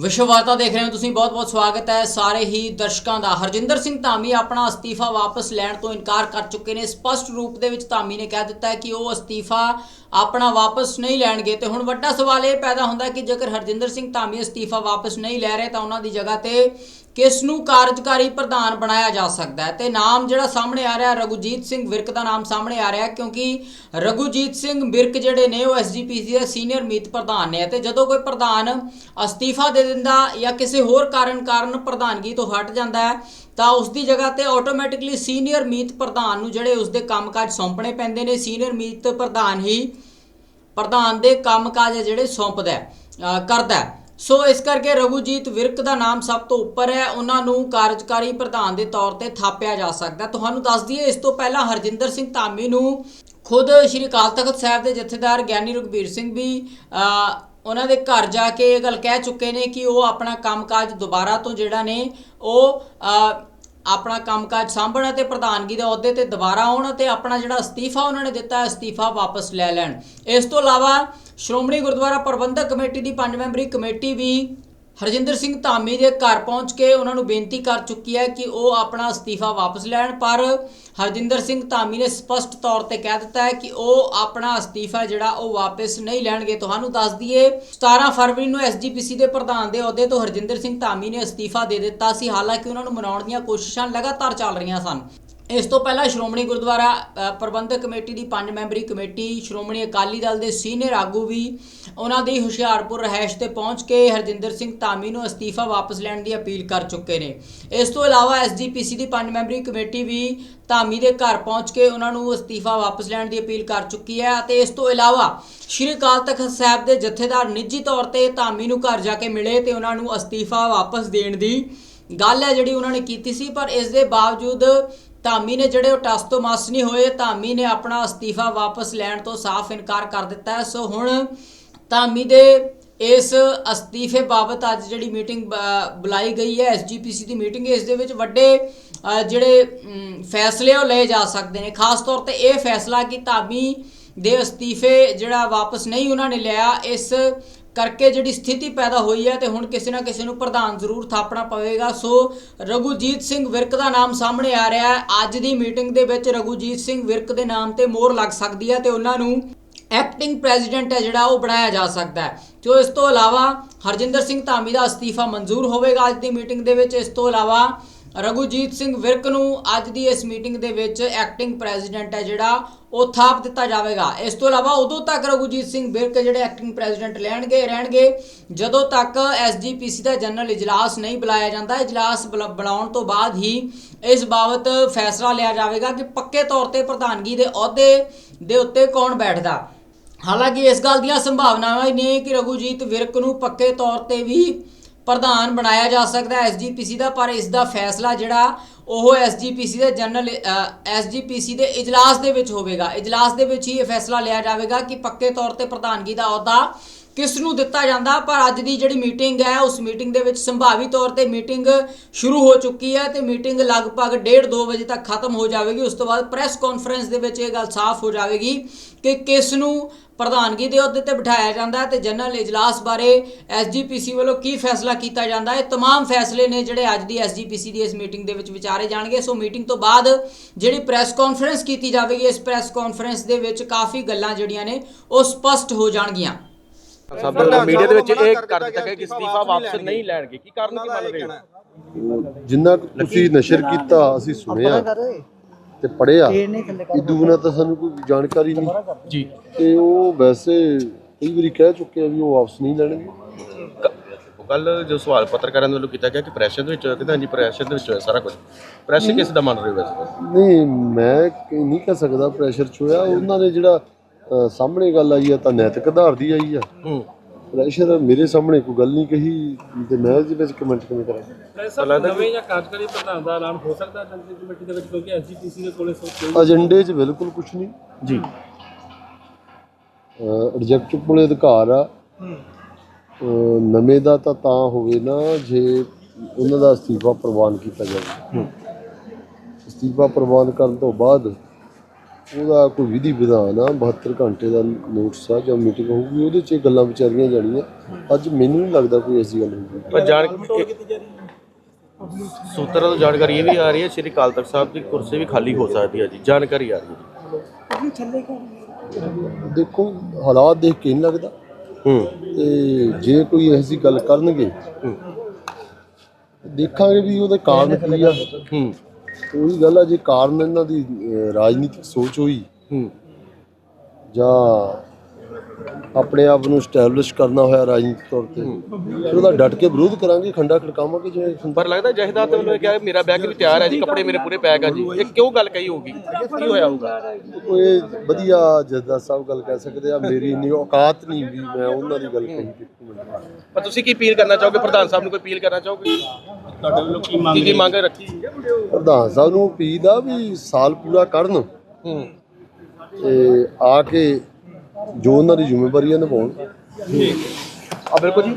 ਵਿਸ਼ਵ ਵਾਰਤਾ ਦੇਖ ਰਹੇ ਹੋ ਤੁਸੀਂ, ਬਹੁਤ-ਬਹੁਤ ਸਵਾਗਤ ਹੈ। ਸਾਰੇ ਹੀ ਦਰਸ਼ਕਾਂ ਦਾ। ਹਰਜਿੰਦਰ ਸਿੰਘ ਧਾਮੀ ਆਪਣਾ ਅਸਤੀਫਾ ਵਾਪਸ ਲੈਣ ਤੋਂ ਇਨਕਾਰ ਕਰ ਚੁੱਕੇ ਨੇ। ਸਪਸ਼ਟ ਰੂਪ ਦੇ ਵਿੱਚ ਧਾਮੀ ਨੇ ਕਹਿ ਦਿੱਤਾ ਕਿ ਉਹ ਅਸਤੀਫਾ ਆਪਣਾ ਵਾਪਸ ਨਹੀਂ ਲੈਣਗੇ। ਤੇ ਹੁਣ ਵੱਡਾ ਸਵਾਲ ਇਹ ਪੈਦਾ ਹੁੰਦਾ ਕਿ ਜੇਕਰ ਹਰਜਿੰਦਰ ਸਿੰਘ ਧਾਮੀ ਅਸਤੀਫਾ ਵਾਪਸ ਨਹੀਂ ਲੈ ਰਹੇ ਤਾਂ ਉਹਨਾਂ ਦੀ ਜਗ੍ਹਾ ਤੇ ਕਿਸ ਨੂੰ ਕਾਰਜਕਾਰੀ ਪ੍ਰਧਾਨ ਬਣਾਇਆ ਜਾ ਸਕਦਾ ਹੈ? ਤੇ ਨਾਮ ਜਿਹੜਾ ਸਾਹਮਣੇ ਆ ਰਿਹਾ, ਰਘੁਜੀਤ ਸਿੰਘ ਵਿਰਕ ਦਾ ਨਾਮ ਸਾਹਮਣੇ ਆ ਰਿਹਾ, ਕਿਉਂਕਿ ਰਘੁਜੀਤ ਸਿੰਘ ਵਿਰਕ ਜਿਹੜੇ ਨੇ, ਉਹ ਐਸਜੀਪੀਸੀ ਦੇ ਸੀਨੀਅਰ ਮੀਤ ਪ੍ਰਧਾਨ ਨੇ। ਤੇ ਜਦੋਂ ਕੋਈ ਪ੍ਰਧਾਨ ਅਸਤੀਫਾ ਦੇ ਦਿੰਦਾ ਜਾਂ ਕਿਸੇ ਹੋਰ ਕਾਰਨ ਕਾਰਨ ਪ੍ਰਧਾਨਗੀ ਤੋਂ ਹਟ ਜਾਂਦਾ ਹੈ, ਤਾਂ ਉਸ ਦੀ ਜਗ੍ਹਾ ਤੇ ਆਟੋਮੈਟਿਕਲੀ ਸੀਨੀਅਰ ਮੀਤ ਪ੍ਰਧਾਨ ਨੂੰ ਜਿਹੜੇ ਉਸ ਦੇ ਕੰਮਕਾਜ ਸੌਂਪਣੇ ਪੈਂਦੇ ਨੇ ਸੀਨੀਅਰ ਮੀਤ ਪ੍ਰਧਾਨ ਹੀ ਪ੍ਰਧਾਨ ਦੇ ਕੰਮਕਾਜ ਹੈ ਜਿਹੜੇ ਸੌਂਪਦਾ ਕਰਦਾ ਸੋ ਇਸ ਕਰਕੇ ਰਘੂਜੀਤ ਵਿਰਕ ਦਾ ਨਾਮ ਸਭ ਤੋਂ ਉੱਪਰ ਹੈ। ਉਹਨਾਂ ਨੂੰ ਕਾਰਜਕਾਰੀ ਪ੍ਰਧਾਨ ਦੇ ਤੌਰ ਤੇ ਥਾਪਿਆ ਜਾ ਸਕਦਾ। ਤੁਹਾਨੂੰ ਦੱਸ ਦਈਏ, ਇਸ ਤੋਂ ਪਹਿਲਾਂ ਹਰਜਿੰਦਰ ਸਿੰਘ ਧਾਮੀ ਨੂੰ ਖੁਦ ਸ਼੍ਰੀ ਅਕਾਲ ਤਖਤ ਸਾਹਿਬ ਦੇ ਜਥੇਦਾਰ ਗਿਆਨੀ ਰਘਬੀਰ ਸਿੰਘ ਵੀ ਉਹਨਾਂ ਦੇ ਘਰ ਜਾ ਕੇ ਇਹ ਗੱਲ ਕਹਿ ਚੁੱਕੇ ਨੇ ਕਿ ਉਹ ਆਪਣਾ ਕੰਮਕਾਜ ਦੁਬਾਰਾ ਤੋਂ ਜਿਹੜਾ ਨੇ ਉਹ ਆਪਣਾ ਕੰਮਕਾਜ ਸਾਂਭਣ ਅਤੇ ਪ੍ਰਧਾਨਗੀ ਦੇ ਅਹੁਦੇ ਤੇ ਦੁਬਾਰਾ ਆਉਣ ਅਤੇ ਆਪਣਾ ਜਿਹੜਾ ਅਸਤੀਫਾ ਉਹਨਾਂ ਨੇ ਦਿੱਤਾ ਅਸਤੀਫਾ ਵਾਪਸ ਲੈ ਲੈਣ। ਇਸ ਤੋਂ ਇਲਾਵਾ ਸ਼੍ਰੋਮਣੀ ਗੁਰਦੁਆਰਾ ਪ੍ਰਬੰਧਕ ਕਮੇਟੀ ਦੀ ਪੰਜ ਮੈਂਬਰੀ ਕਮੇਟੀ ਵੀ ਹਰਜਿੰਦਰ ਸਿੰਘ ਧਾਮੀ ਦੇ ਘਰ ਪਹੁੰਚ ਕੇ ਉਹਨਾਂ ਨੂੰ ਬੇਨਤੀ ਕਰ ਚੁੱਕੀ ਹੈ ਕਿ ਉਹ ਆਪਣਾ ਅਸਤੀਫਾ ਵਾਪਸ ਲੈਣ, ਪਰ ਹਰਜਿੰਦਰ ਸਿੰਘ ਧਾਮੀ ਨੇ ਸਪਸ਼ਟ ਤੌਰ ਤੇ ਕਹਿ ਦਿੱਤਾ ਹੈ ਕਿ ਉਹ ਆਪਣਾ ਅਸਤੀਫਾ ਜਿਹੜਾ ਉਹ ਵਾਪਸ ਨਹੀਂ ਲੈਣਗੇ। ਤੁਹਾਨੂੰ ਦੱਸ ਦਈਏ 17 ਫਰਵਰੀ ਨੂੰ ਐਸਜੀਪੀਸੀ ਦੇ ਪ੍ਰਧਾਨ ਦੇ ਅਹੁਦੇ ਤੋਂ ਹਰਜਿੰਦਰ ਸਿੰਘ ਧਾਮੀ ਨੇ ਅਸਤੀਫਾ ਦੇ ਦਿੱਤਾ ਸੀ। ਹਾਲਾਂਕਿ ਉਹਨਾਂ ਨੂੰ ਮਨਾਉਣ ਦੀਆਂ ਕੋਸ਼ਿਸ਼ਾਂ ਲਗਾਤਾਰ ਚੱਲ ਰਹੀਆਂ ਸਨ। ਇਸ ਤੋਂ ਪਹਿਲਾਂ ਸ਼੍ਰੋਮਣੀ ਗੁਰਦੁਆਰਾ ਪ੍ਰਬੰਧਕ ਕਮੇਟੀ ਦੀ ਪੰਜ ਮੈਂਬਰੀ ਕਮੇਟੀ, ਸ਼੍ਰੋਮਣੀ ਅਕਾਲੀ ਦਲ ਦੇ ਸੀਨੀਅਰ ਆਗੂ ਵੀ ਉਹਨਾਂ ਦੀ ਹੁਸ਼ਿਆਰਪੁਰ ਰਹਿਸ਼ ਤੇ ਪਹੁੰਚ ਕੇ ਹਰਜਿੰਦਰ ਸਿੰਘ ਧਾਮੀ ਨੂੰ ਅਸਤੀਫਾ ਵਾਪਸ ਲੈਣ ਦੀ ਅਪੀਲ ਕਰ ਚੁੱਕੇ ਨੇ। ਇਸ ਤੋਂ ਇਲਾਵਾ ਐਸਜੀਪੀਸੀ ਦੀ ਪੰਜ ਮੈਂਬਰੀ ਕਮੇਟੀ ਵੀ ਧਾਮੀ ਦੇ ਘਰ ਪਹੁੰਚ ਕੇ ਉਹਨਾਂ ਨੂੰ ਅਸਤੀਫਾ ਵਾਪਸ ਲੈਣ ਦੀ ਅਪੀਲ ਕਰ ਚੁੱਕੀ ਹੈ ਅਤੇ ਇਸ ਤੋਂ ਇਲਾਵਾ ਸ਼੍ਰੀ ਅਕਾਲ ਤਖਤ ਸਾਹਿਬ ਦੇ ਜਥੇਦਾਰ ਨਿੱਜੀ ਤੌਰ ਤੇ ਧਾਮੀ ਨੂੰ ਘਰ ਜਾ ਕੇ ਮਿਲੇ ਤੇ ਉਹਨਾਂ ਨੂੰ ਅਸਤੀਫਾ ਵਾਪਸ ਦੇਣ ਦੀ ਗੱਲ ਹੈ ਜਿਹੜੀ ਉਹਨਾਂ ਨੇ ਕੀਤੀ ਸੀ, ਪਰ ਇਸ ਦੇ ਬਾਵਜੂਦ ਧਾਮੀ ਨੇ ਜਿਹੜੇ ਉਹ ਟਸ ਤੋਂ ਮਸ ਨਹੀਂ ਹੋਏ, ਧਾਮੀ ਨੇ ਆਪਣਾ ਅਸਤੀਫਾ ਵਾਪਸ ਲੈਣ ਤੋਂ ਸਾਫ਼ ਇਨਕਾਰ ਕਰ ਦਿੱਤਾ ਹੈ। ਸੋ ਹੁਣ ਧਾਮੀ ਦੇ ਇਸ ਅਸਤੀਫੇ ਬਾਬਤ ਅੱਜ ਜਿਹੜੀ ਮੀਟਿੰਗ ਬ- ਬੁਲਾਈ ਗਈ ਹੈ ਐਸਜੀਪੀਸੀ ਦੀ ਮੀਟਿੰਗ ਇਸ ਦੇ ਵਿੱਚ ਵੱਡੇ ਜਿਹੜੇ ਫੈਸਲੇ ਉਹ ਲਏ ਜਾ ਸਕਦੇ ਨੇ। ਖਾਸ ਤੌਰ ਤੇ ਇਹ ਫੈਸਲਾ ਕਿ ਧਾਮੀ ਦੇ ਅਸਤੀਫੇ ਜਿਹੜਾ ਵਾਪਸ ਨਹੀਂ ਉਹਨਾਂ ਨੇ ਲਿਆ, ਇਸ ਕਰਕੇ ਜਿਹੜੀ ਸਥਿਤੀ ਪੈਦਾ ਹੋਈ ਹੈ ਤੇ ਹੁਣ ਕਿਸੇ ਨਾ ਕਿਸੇ ਨੂੰ ਪ੍ਰਧਾਨ ਜ਼ਰੂਰ ਥਾਪਣਾ ਪਵੇਗਾ। ਸੋ ਰਘੁਜੀਤ ਸਿੰਘ ਵਿਰਕ ਦਾ ਨਾਮ ਸਾਹਮਣੇ ਆ ਰਿਹਾ ਹੈ। ਅੱਜ ਦੀ ਮੀਟਿੰਗ ਦੇ ਵਿੱਚ ਰਘੁਜੀਤ ਸਿੰਘ ਵਿਰਕ ਦੇ ਨਾਮ ਤੇ ਮੋਹਰ ਲੱਗ ਸਕਦੀ ਹੈ ਤੇ ਉਹਨਾਂ ਨੂੰ ਐਕਟਿੰਗ ਪ੍ਰੈਜ਼ੀਡੈਂਟ ਹੈ ਜਿਹੜਾ ਉਹ ਬਣਾਇਆ ਜਾ ਸਕਦਾ ਹੈ। ਜੋ ਇਸ ਤੋਂ ਇਲਾਵਾ ਹਰਜਿੰਦਰ ਸਿੰਘ ਧਾਮੀ ਦਾ ਅਸਤੀਫਾ ਮਨਜ਼ੂਰ ਹੋਵੇਗਾ ਅੱਜ ਦੀ ਮੀਟਿੰਗ ਦੇ ਵਿੱਚ। ਇਸ ਤੋਂ ਇਲਾਵਾ ਰਘੁਜੀਤ ਸਿੰਘ ਵਿਰਕ ਨੂੰ ਅੱਜ ਦੀ ਇਸ ਮੀਟਿੰਗ ਦੇ ਵਿੱਚ ਐਕਟਿੰਗ ਪ੍ਰੈਜ਼ੀਡੈਂਟ ਹੈ ਜਿਹੜਾ ਉਹ ਥਾਪ ਦਿੱਤਾ ਜਾਵੇਗਾ। ਇਸ ਤੋਂ ਇਲਾਵਾ ਉਦੋਂ ਤੱਕ ਰਘੂਜੀਤ ਸਿੰਘ ਵਿਰਕ ਜਿਹੜੇ ਐਕਟਿੰਗ ਪ੍ਰੈਜ਼ੀਡੈਂਟ ਲੈਣਗੇ, ਰਹਿਣਗੇ, ਜਦੋਂ ਤੱਕ ਐਸਜੀਪੀਸੀ ਦਾ ਜਨਰਲ ਇਜਲਾਸ ਨਹੀਂ ਬੁਲਾਇਆ ਜਾਂਦਾ। ਇਜਲਾਸ ਬੁਲਾ- ਬੁਲਾਉਣ ਤੋਂ ਬਾਅਦ ਹੀ ਇਸ ਬਾਬਤ ਫੈਸਲਾ ਲਿਆ ਜਾਵੇਗਾ ਕਿ ਪੱਕੇ ਤੌਰ ਤੇ ਪ੍ਰਧਾਨਗੀ ਦੇ ਅਹੁਦੇ ਦੇ ਉੱਤੇ ਕੌਣ ਬੈਠਦਾ। ਹਾਲਾਂਕਿ ਇਸ ਗੱਲ ਦੀਆਂ ਸੰਭਾਵਨਾਵਾਂ ਨੇ ਕਿ ਰਘੂਜੀਤ ਵਿਰਕ ਨੂੰ ਪੱਕੇ ਤੌਰ ਤੇ ਵੀ ਪ੍ਰਧਾਨ ਬਣਾਇਆ ਜਾ ਸਕਦਾ ਹੈ ਐਸਜੀਪੀਸੀ ਦਾ, ਪਰ ਇਸ ਦਾ ਫੈਸਲਾ ਜਿਹੜਾ ਉਹ ਐਸਜੀਪੀਸੀ ਦੇ ਜਨਰਲ ਐਸਜੀਪੀਸੀ ਦੇ ਇਜਲਾਸ ਦੇ ਵਿੱਚ ਹੋਵੇਗਾ। ਇਜਲਾਸ ਦੇ ਵਿੱਚ ਹੀ ਇਹ ਫੈਸਲਾ ਲਿਆ ਜਾਵੇਗਾ ਕਿ ਪੱਕੇ ਤੌਰ ਤੇ ਪ੍ਰਧਾਨਗੀ ਦਾ ਅਹੁਦਾ ਕਿਸ ਨੂੰ ਦਿੱਤਾ ਜਾਂਦਾ ਪਰ ਅੱਜ ਦੀ ਜਿਹੜੀ ਮੀਟਿੰਗ ਹੈ ਉਸ ਮੀਟਿੰਗ ਦੇ ਵਿੱਚ ਸੰਭਾਵੀ ਤੌਰ ਤੇ ਮੀਟਿੰਗ ਸ਼ੁਰੂ ਹੋ ਚੁੱਕੀ ਹੈ ਤੇ ਮੀਟਿੰਗ ਲਗਭਗ 1:30 2 ਵਜੇ ਤੱਕ ਖਤਮ ਹੋ ਜਾਵੇਗੀ ਉਸ ਤੋਂ ਬਾਅਦ ਪ੍ਰੈਸ ਕਾਨਫਰੰਸ ਦੇ ਵਿੱਚ ਇਹ ਗੱਲ ਸਾਫ਼ ਹੋ ਜਾਵੇਗੀ ਕਿ ਕਿਸ ਨੂੰ ਪ੍ਰਧਾਨਗੀ ਦੇ ਅਹੁਦੇ ਤੇ ਬਿਠਾਇਆ ਜਾਂਦਾ ਹੈ ਤੇ ਜਨਰਲ ਇਜਲਾਸ ਬਾਰੇ ਐਸਜੀਪੀਸੀ ਵੱਲੋਂ ਕੀ ਫੈਸਲਾ ਕੀਤਾ ਜਾਂਦਾ ਹੈ ਇਹ तमाम ਫੈਸਲੇ ਨੇ ਜਿਹੜੇ ਅੱਜ ਦੀ ਐਸਜੀਪੀਸੀ ਦੀ ਇਸ ਮੀਟਿੰਗ ਦੇ ਵਿੱਚ ਵਿਚਾਰੇ ਜਾਣਗੇ ਸੋ ਮੀਟਿੰਗ ਤੋਂ ਬਾਅਦ ਜਿਹੜੀ ਪ੍ਰੈਸ ਕਾਨਫਰੰਸ ਕੀਤੀ ਜਾਵੇਗੀ ਇਸ ਪ੍ਰੈਸ ਕਾਨਫਰੰਸ ਦੇ ਵਿੱਚ ਕਾਫੀ ਗੱਲਾਂ ਜਿਹੜੀਆਂ ਨੇ ਉਹ ਸਪਸ਼ਟ ਹੋ ਜਾਣਗੀਆਂ ਸਭ ਮੀਡੀਆ ਦੇ ਵਿੱਚ ਇਹ ਕਰ ਦਿੱਤਾ ਗਿਆ ਕਿ ਅਸਤੀਫਾ ਵਾਪਸ ਨਹੀਂ ਲੈਣਗੇ। ਕੀ ਕਾਰਨ ਕੀ ਮੰਨ ਰਹੇ ਹੋ? ਜਿੰਨਾ ਤੁਸੀਂ ਨਸ਼ਰ ਕੀਤਾ ਅਸੀਂ ਸੁਣਿਆ ਤੇ ਪੜਿਆ ਇਦੂ ਬਿਨਾਂ ਤਾਂ ਸਾਨੂੰ ਕੋਈ ਜਾਣਕਾਰੀ ਨਹੀਂ। ਜੀ। ਤੇ ਉਹ ਵੈਸੇ ਕਈ ਵਾਰੀ ਕਹਿ ਚੁੱਕੇ ਆ ਵੀ ਉਹ ਵਾਪਸ ਨਹੀਂ ਲੈਣਗੇ। ਕੱਲ ਜੋ ਸਵਾਲ ਪੱਤਰਕਾਰਾਂ ਵੱਲੋਂ ਕੀਤਾ ਗਿਆ ਕਿ ਪ੍ਰੈਸ਼ਰ ਦੇ ਵਿੱਚ ਹੋਇਆ, ਕਹਿੰਦਾ ਹਾਂਜੀ ਪ੍ਰੈਸ਼ਰ ਦੇ ਵਿੱਚ ਹੋਇਆ ਸਾਰਾ ਕੁਝ। ਪ੍ਰੈਸ਼ਰ ਕਿਸ ਦਾ ਮੰਨ ਰਹੇ ਹੋ ਵੈਸੇ? ਨਹੀਂ ਮੈਂ ਨਹੀਂ ਕਹਿ ਸਕਦਾ ਪ੍ਰੈਸ਼ਰ ਚ ਹੋਇਆ। ਉਹਨਾਂ ਨੇ ਜਿਹੜਾ ਸਾਹਮਣੇ ਗੱਲ ਆਈ ਆ ਤਾਂ ਨੈਤਿਕ ਆਧਾਰ ਦੀ ਆਈ ਆ। ਹੂੰ। ਪ੍ਰੈਸ਼ਰ ਮੇਰੇ ਸਾਹਮਣੇ ਕੋਈ ਗੱਲ ਨਹੀਂ ਕਹੀ ਤੇ ਮੈਂ ਇਹਦੇ ਵਿੱਚ ਕਮੈਂਟ ਕਿਵੇਂ ਕਰਾਂ? ਨਵੇਂ ਜਾਂ ਕਾਰਜਕਾਰੀ ਪ੍ਰਧਾਨ ਦਾ ਐਲਾਨ ਹੋ ਸਕਦਾ ਜਨਰਲ ਕਮੇਟੀ ਦੇ ਵਿੱਚ ਕਿਉਂਕਿ ਐਸਜੀਪੀਸੀ ਦੇ ਕੋਲੇ ਸੋ ਕੋਈ ਏਜੰਡੇ 'ਚ ਬਿਲਕੁਲ ਕੁਝ ਨਹੀਂ। ਜੀ। ਐਡਜੈਕਟਿਵ ਕੋਲੇ ਅਧਿਕਾਰ ਆ। ਨਵੇਂ ਦਾ ਤਾਂ ਤਾਂ ਹੋਵੇ ਨਾ ਜੇ ਉਹਨਾਂ ਦਾ ਅਸਤੀਫਾ ਪ੍ਰਵਾਨ ਕੀਤਾ ਜਾਵੇ। ਅਸਤੀਫਾ ਪ੍ਰਵਾਨ ਕਰਨ ਤੋਂ ਬਾਅਦ ਉਹਦਾ ਕੋਈ ਵਿਧੀ ਵਿਧਾਨ ਆ 72 ਘੰਟੇ ਦਾ ਨੋਟਿਸ ਆ ਜਾਂ ਮੀਟਿੰਗ ਹੋਊਗੀ ਉਹਦੇ 'ਚ ਇਹ ਗੱਲਾਂ ਵਿਚਾਰੀਆਂ ਜਾਣੀਆਂ। ਅੱਜ ਮੈਨੂੰ ਨਹੀਂ ਲੱਗਦਾ ਕੋਈ ਐਸੀ ਗੱਲ ਹੋਊਗੀ ਪਰ ਜਾਣ ਸੂਤਰਾਂ ਤੋਂ ਜਾਣਕਾਰੀ ਇਹ ਵੀ ਆ ਰਹੀ ਹੈ ਸ਼੍ਰੀ ਅਕਾਲ ਤਖਤ ਸਾਹਿਬ ਦੀ ਕੁਰਸੀ ਵੀ ਖਾਲੀ ਹੋ ਸਕਦੀ ਹੈ ਜੀ ਜਾਣਕਾਰੀ ਆ ਰਹੀ ਹੈ ਦੇਖੋ ਹਾਲਾਤ ਦੇਖ ਕੇ ਨਹੀਂ ਲੱਗਦਾ। ਹੂੰ। ਤੇ ਜੇ ਕੋਈ ਐਸੀ ਗੱਲ ਕਰਨਗੇ ਦੇਖਾਂਗੇ ਵੀ ਉਹਦੇ ਕਾਰਨ ਕੀ ਆ। ਹੂੰ। ਉਹੀ ਗੱਲ ਆ ਜੇ ਕਾਰਨ ਇਹਨਾਂ ਦੀ ਅਹ, ਰਾਜਨੀਤਿਕ ਸੋਚ ਹੋਈ ਹੂੰ। ਜਾਂ ਆਪਣੇ ਆਪ ਨੂੰ ਸਟੈਬਲਿਸ਼ ਕਰਨਾ ਹੋਇਆ ਰਾਜਨੀਤਿਕ ਤੌਰ ਤੇ ਫਿਰ ਉਹਦਾ ਡਟ ਕੇ ਵਿਰੋਧ ਕਰਾਂਗੇ ਖੰਡਾ ਖੜਕਾਵਾਂਗੇ ਜਿਵੇਂ ਹੁੰਦਾ। ਪਰ ਲੱਗਦਾ ਜਹਦਾਰ ਤੇ ਵੱਲੋਂ ਇਹ ਕਿਹਾ ਮੇਰਾ ਬੈਗ ਵੀ ਤਿਆਰ ਹੈ ਜੀ ਕੱਪੜੇ ਮੇਰੇ ਪੂਰੇ ਪੈਕ ਆ ਜੀ। ਇਹ ਕਿਉਂ ਗੱਲ ਕਹੀ ਹੋਊਗੀ? ਕੀ ਹੋਇਆ ਹੋਊਗਾ? ਕੋਈ ਵਧੀਆ ਜੱਦਾ ਸਾਹਿਬ ਗੱਲ ਕਹਿ ਸਕਦੇ ਆ ਮੇਰੀ ਇੰਨੀ ਔਕਾਤ ਨਹੀਂ ਵੀ ਮੈਂ ਉਹਨਾਂ ਦੀ ਗੱਲ ਕਹੀ ਕਿ ਪਰ ਤੁਸੀਂ ਕੀ ਅਪੀਲ ਕਰਨਾ ਚਾਹੋਗੇ? ਪ੍ਰਧਾਨ ਸਾਹਿਬ ਨੂੰ ਕੋਈ ਅਪੀਲ ਕਰਨਾ ਚਾਹੋਗੇ? ਤੁਹਾਡੇ ਵੱਲੋਂ ਕੀ ਮੰਗ ਕੀ ਕੀ ਮੰਗ ਰੱਖੀ ਪ੍ਰਧਾਨ ਸਾਹਿਬ ਨੂੰ ਅਪੀਲ ਆ ਵੀ ਸਾਲ ਪੂਰਾ ਕਰਨ ਹੂੰ। ਤੇ ਆ ਕੇ ਜੋ ਉਹਨਾਂ ਦੀ ਜ਼ਿੰਮੇਵਾਰੀਆਂ ਨਿਭਾਉਣ। ਆ ਬਿਲਕੁਲ ਜੀ